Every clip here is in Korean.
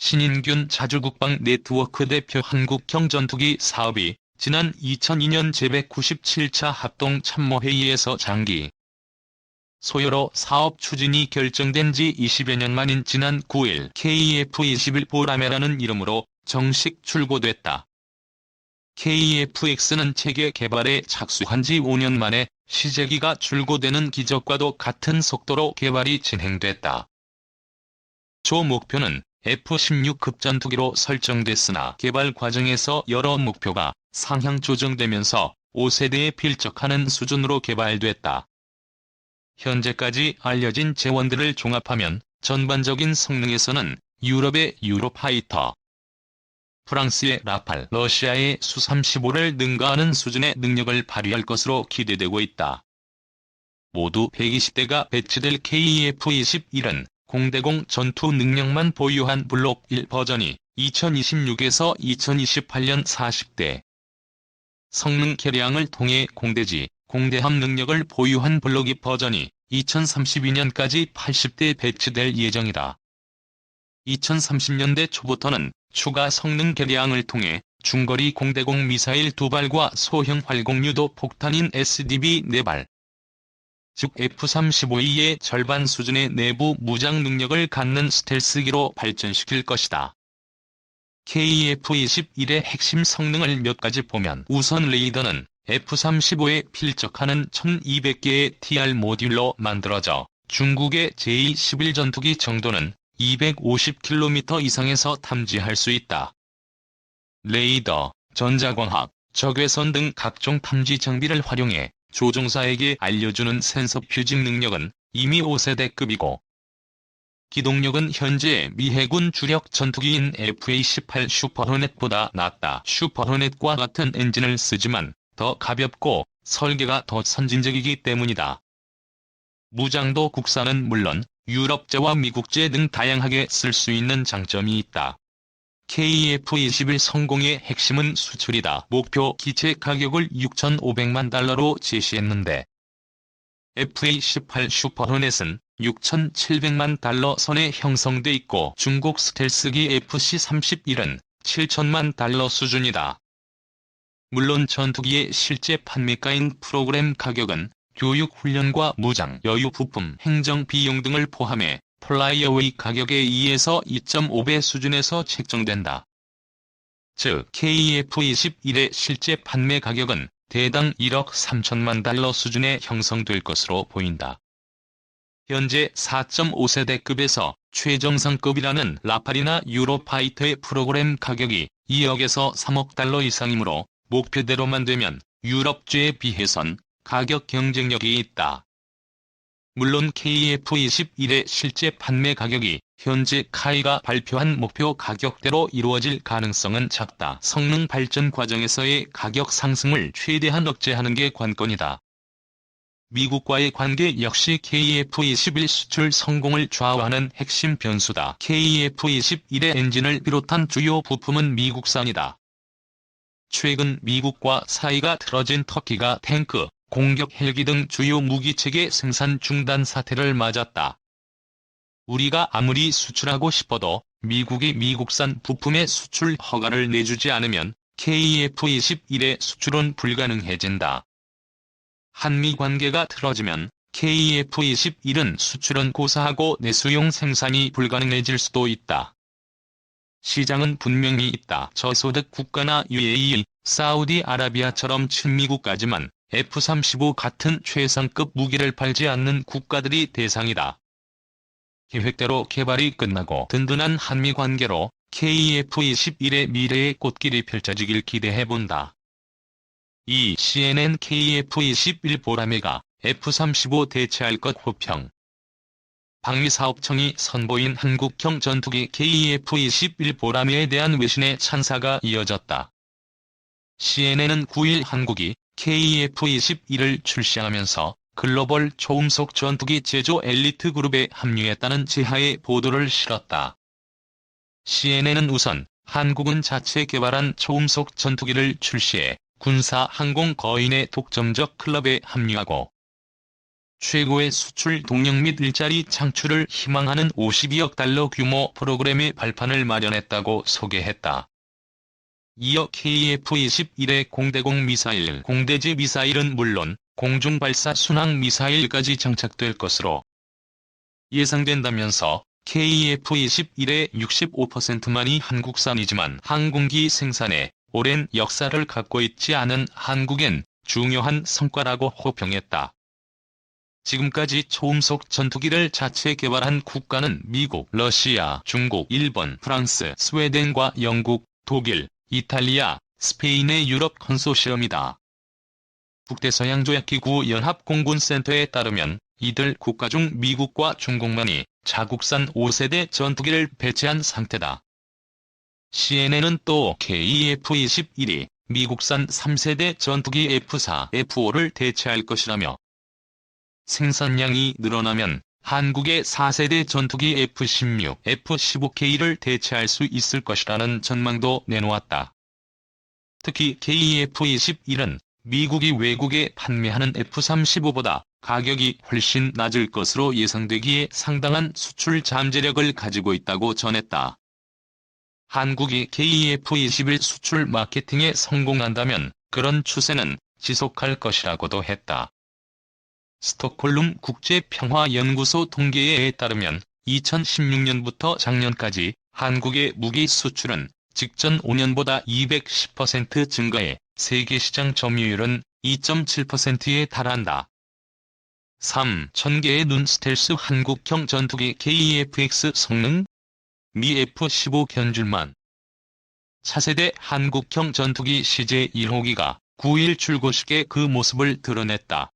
신인균 자주국방 네트워크 대표 한국형 전투기 사업이 지난 2002년 제197차 합동 참모회의에서 장기 소요로 사업 추진이 결정된 지 20여 년 만인 지난 9일 KF-21 보라매라는 이름으로 정식 출고됐다. KF-X는 체계 개발에 착수한 지 5년 만에 시제기가 출고되는 기적과도 같은 속도로 개발이 진행됐다. 조 목표는 F-16 급 전투기로 설정됐으나 개발 과정에서 여러 목표가 상향 조정되면서 5세대에 필적하는 수준으로 개발됐다. 현재까지 알려진 재원들을 종합하면 전반적인 성능에서는 유럽의 유로파이터, 프랑스의 라팔, 러시아의 수-35를 능가하는 수준의 능력을 발휘할 것으로 기대되고 있다. 모두 120대가 배치될 KF-21은 공대공 전투 능력만 보유한 블록 1 버전이 2026에서 2028년 40대 성능 개량을 통해 공대지, 공대함 능력을 보유한 블록 2 버전이 2032년까지 80대 배치될 예정이다. 2030년대 초부터는 추가 성능 개량을 통해 중거리 공대공 미사일 2발과 소형 활공유도 폭탄인 SDB 4발, 즉 F-35E의 절반 수준의 내부 무장 능력을 갖는 스텔스기로 발전시킬 것이다. KF-21의 핵심 성능을 몇 가지 보면 우선 레이더는 F-35에 필적하는 1200개의 TR 모듈로 만들어져 중국의 제211 전투기 정도는 250km 이상에서 탐지할 수 있다. 레이더, 전자광학, 적외선 등 각종 탐지 장비를 활용해 조종사에게 알려주는 센서 퓨징 능력은 이미 5세대급이고 기동력은 현재 미 해군 주력 전투기인 FA-18 슈퍼호넷보다 낮다. 슈퍼호넷과 같은 엔진을 쓰지만 더 가볍고 설계가 더 선진적이기 때문이다. 무장도 국산은 물론 유럽제와 미국제 등 다양하게 쓸 수 있는 장점이 있다. KF-21 성공의 핵심은 수출이다. 목표 기체 가격을 6,500만 달러로 제시했는데 FA-18 슈퍼호넷은 6,700만 달러 선에 형성돼 있고 중국 스텔스기 FC-31은 7천만 달러 수준이다. 물론 전투기의 실제 판매가인 프로그램 가격은 교육 훈련과 무장, 여유 부품, 행정 비용 등을 포함해 플라이어웨이 가격의 2에서 2.5배 수준에서 책정된다. 즉 KF-21의 실제 판매 가격은 대당 1억 3천만 달러 수준에 형성될 것으로 보인다. 현재 4.5세대급에서 최정상급이라는 라팔이나 유로파이터의 프로그램 가격이 2억에서 3억 달러 이상이므로 목표대로만 되면 유럽제에 비해선 가격 경쟁력이 있다. 물론 KF-21의 실제 판매 가격이 현재 카이가 발표한 목표 가격대로 이루어질 가능성은 작다. 성능 발전 과정에서의 가격 상승을 최대한 억제하는 게 관건이다. 미국과의 관계 역시 KF-21 수출 성공을 좌우하는 핵심 변수다. KF-21의 엔진을 비롯한 주요 부품은 미국산이다. 최근 미국과 사이가 틀어진 터키가 탱크, 공격 헬기 등 주요 무기체계 생산 중단 사태를 맞았다. 우리가 아무리 수출하고 싶어도 미국이 미국산 부품의 수출 허가를 내주지 않으면 KF-21의 수출은 불가능해진다. 한미 관계가 틀어지면 KF-21은 수출은 고사하고 내수용 생산이 불가능해질 수도 있다. 시장은 분명히 있다. 저소득 국가나 UAE, 사우디아라비아처럼 친미국까지만 F-35 같은 최상급 무기를 팔지 않는 국가들이 대상이다. 계획대로 개발이 끝나고 든든한 한미 관계로 KF-21의 미래의 꽃길이 펼쳐지길 기대해본다. 이 CNN KF-21 보라매가 F-35 대체할 것 호평 방위사업청이 선보인 한국형 전투기 KF-21 보라매에 대한 외신의 찬사가 이어졌다. CNN은 9일 한국이 KF-21을 출시하면서 글로벌 초음속 전투기 제조 엘리트 그룹에 합류했다는 제하의 보도를 실었다. CNN은 우선 한국은 자체 개발한 초음속 전투기를 출시해 군사 항공 거인의 독점적 클럽에 합류하고 최고의 수출 동력 및 일자리 창출을 희망하는 52억 달러 규모 프로그램의 발판을 마련했다고 소개했다. 이어 KF-21의 공대공 미사일, 공대지 미사일은 물론 공중발사 순항 미사일까지 장착될 것으로 예상된다면서 KF-21의 65%만이 한국산이지만 항공기 생산에 오랜 역사를 갖고 있지 않은 한국엔 중요한 성과라고 호평했다. 지금까지 초음속 전투기를 자체 개발한 국가는 미국, 러시아, 중국, 일본, 프랑스, 스웨덴과 영국, 독일, 이탈리아, 스페인의 유럽 컨소시엄이다. 북대서양조약기구 연합공군센터에 따르면 이들 국가 중 미국과 중국만이 자국산 5세대 전투기를 배치한 상태다. CNN은 또 KF-21이 미국산 3세대 전투기 F-4, F-5를 대체할 것이라며 생산량이 늘어나면 한국의 4세대 전투기 F-16, F-15K를 대체할 수 있을 것이라는 전망도 내놓았다. 특히 KF-21은 미국이 외국에 판매하는 F-35보다 가격이 훨씬 낮을 것으로 예상되기에 상당한 수출 잠재력을 가지고 있다고 전했다. 한국이 KF-21 수출 마케팅에 성공한다면 그런 추세는 지속할 것이라고도 했다. 스톡홀름 국제평화연구소 통계에 따르면 2016년부터 작년까지 한국의 무기 수출은 직전 5년보다 210% 증가해 세계 시장 점유율은 2.7%에 달한다. 3. 1000개의 눈 스텔스 한국형 전투기 KF-X 성능 미 F-15 견줄만 차세대 한국형 전투기 CJ-1호기가 9일 출고식에 그 모습을 드러냈다.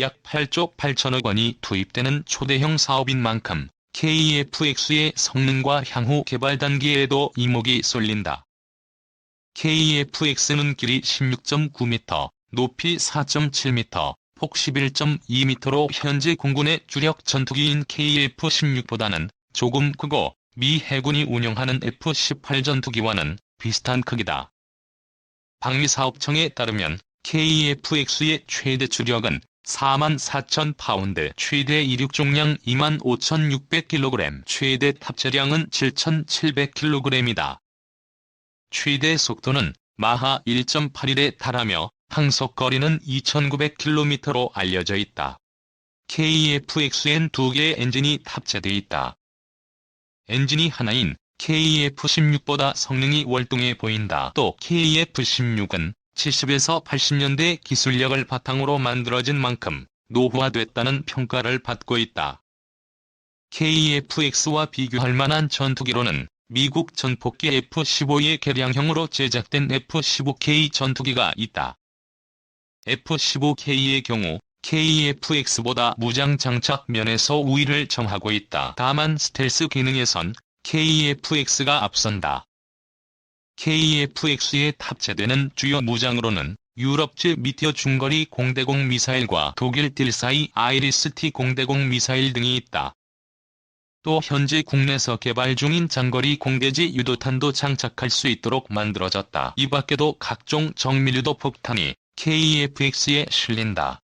약 8조 8천억 원이 투입되는 초대형 사업인 만큼 KF-X의 성능과 향후 개발 단계에도 이목이 쏠린다. KF-X는 길이 16.9m, 높이 4.7m, 폭 11.2m로 현재 공군의 주력 전투기인 KF-16보다는 조금 크고 미 해군이 운영하는 F-18 전투기와는 비슷한 크기다. 방위사업청에 따르면 KF-X의 최대 주력은 4만 4천 파운드, 최대 이륙重량 2만 5,600kg, 최대 탑재량은 7,700kg이다. 최대 속도는 마하 1.81에 달하며 항속거리는 2,900km로 알려져 있다. KF-X엔 두 개의 엔진이 탑재돼 있다. 엔진이 하나인 KF-16보다 성능이 월등해 보인다. 또 KF-16은 70에서 80년대 기술력을 바탕으로 만들어진 만큼 노후화됐다는 평가를 받고 있다. KF-X와 비교할 만한 전투기로는 미국 전폭기 F-15의 개량형으로 제작된 F-15K 전투기가 있다. F-15K의 경우 KF-X보다 무장 장착 면에서 우위를 점하고 있다. 다만 스텔스 기능에선 KF-X가 앞선다. KF-X에 탑재되는 주요 무장으로는 유럽제 미티어 중거리 공대공 미사일과 독일 딜사이 아이리스-T 공대공 미사일 등이 있다. 또 현재 국내에서 개발 중인 장거리 공대지 유도탄도 장착할 수 있도록 만들어졌다. 이 밖에도 각종 정밀유도 폭탄이 KF-X에 실린다.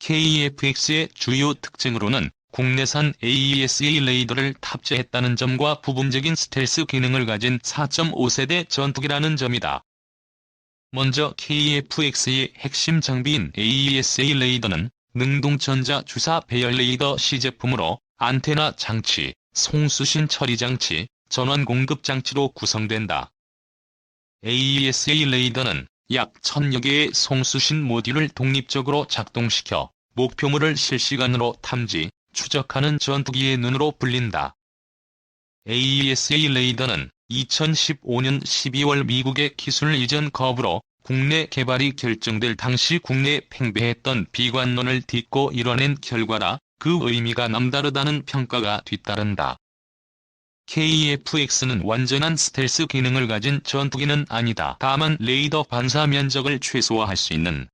KF-X의 주요 특징으로는 국내산 AESA 레이더를 탑재했다는 점과 부분적인 스텔스 기능을 가진 4.5세대 전투기라는 점이다. 먼저 KF-X의 핵심 장비인 AESA 레이더는 능동전자 주사 배열 레이더 시제품으로 안테나 장치, 송수신 처리 장치, 전원 공급 장치로 구성된다. AESA 레이더는 약 1000여 개의 송수신 모듈을 독립적으로 작동시켜 목표물을 실시간으로 탐지, 추적하는 전투기의 눈으로 불린다. AESA 레이더는 2015년 12월 미국의 기술 이전 거부로 국내 개발이 결정될 당시 국내에 팽배했던 비관론을 딛고 이뤄낸 결과라 그 의미가 남다르다는 평가가 뒤따른다. KF-X는 완전한 스텔스 기능을 가진 전투기는 아니다. 다만 레이더 반사 면적을 최소화할 수 있는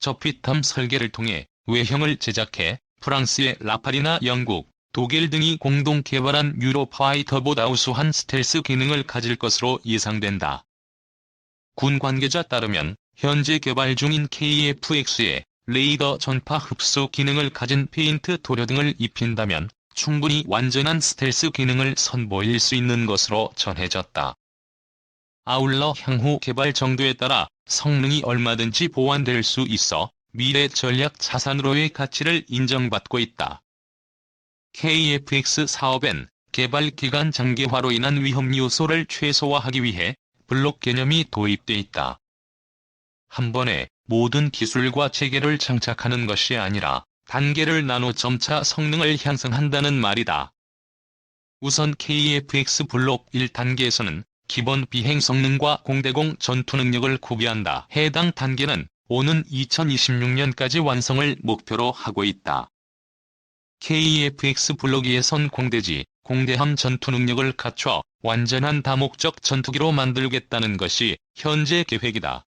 접히탐 설계를 통해 외형을 제작해 프랑스의 라팔이나 영국, 독일 등이 공동 개발한 유로파이터보다 우수한 스텔스 기능을 가질 것으로 예상된다. 군 관계자 따르면 현재 개발 중인 KF-X에 레이더 전파 흡수 기능을 가진 페인트 도료 등을 입힌다면 충분히 완전한 스텔스 기능을 선보일 수 있는 것으로 전해졌다. 아울러 향후 개발 정도에 따라 성능이 얼마든지 보완될 수 있어 미래 전략 자산으로의 가치를 인정받고 있다. KFX 사업엔 개발 기간 장기화로 인한 위험 요소를 최소화하기 위해 블록 개념이 도입돼 있다. 한 번에 모든 기술과 체계를 장착하는 것이 아니라 단계를 나눠 점차 성능을 향상한다는 말이다. 우선 KFX 블록 1단계에서는 기본 비행 성능과 공대공 전투 능력을 구비한다. 해당 단계는 오는 2026년까지 완성을 목표로 하고 있다. KFX 블록 2에선 공대지, 공대함 전투 능력을 갖춰 완전한 다목적 전투기로 만들겠다는 것이 현재 계획이다.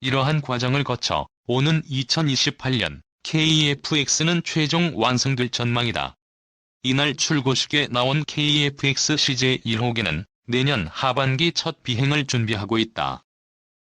이러한 과정을 거쳐 오는 2028년 KFX는 최종 완성될 전망이다. 이날 출고식에 나온 KFX CJ 1호기는 내년 하반기 첫 비행을 준비하고 있다.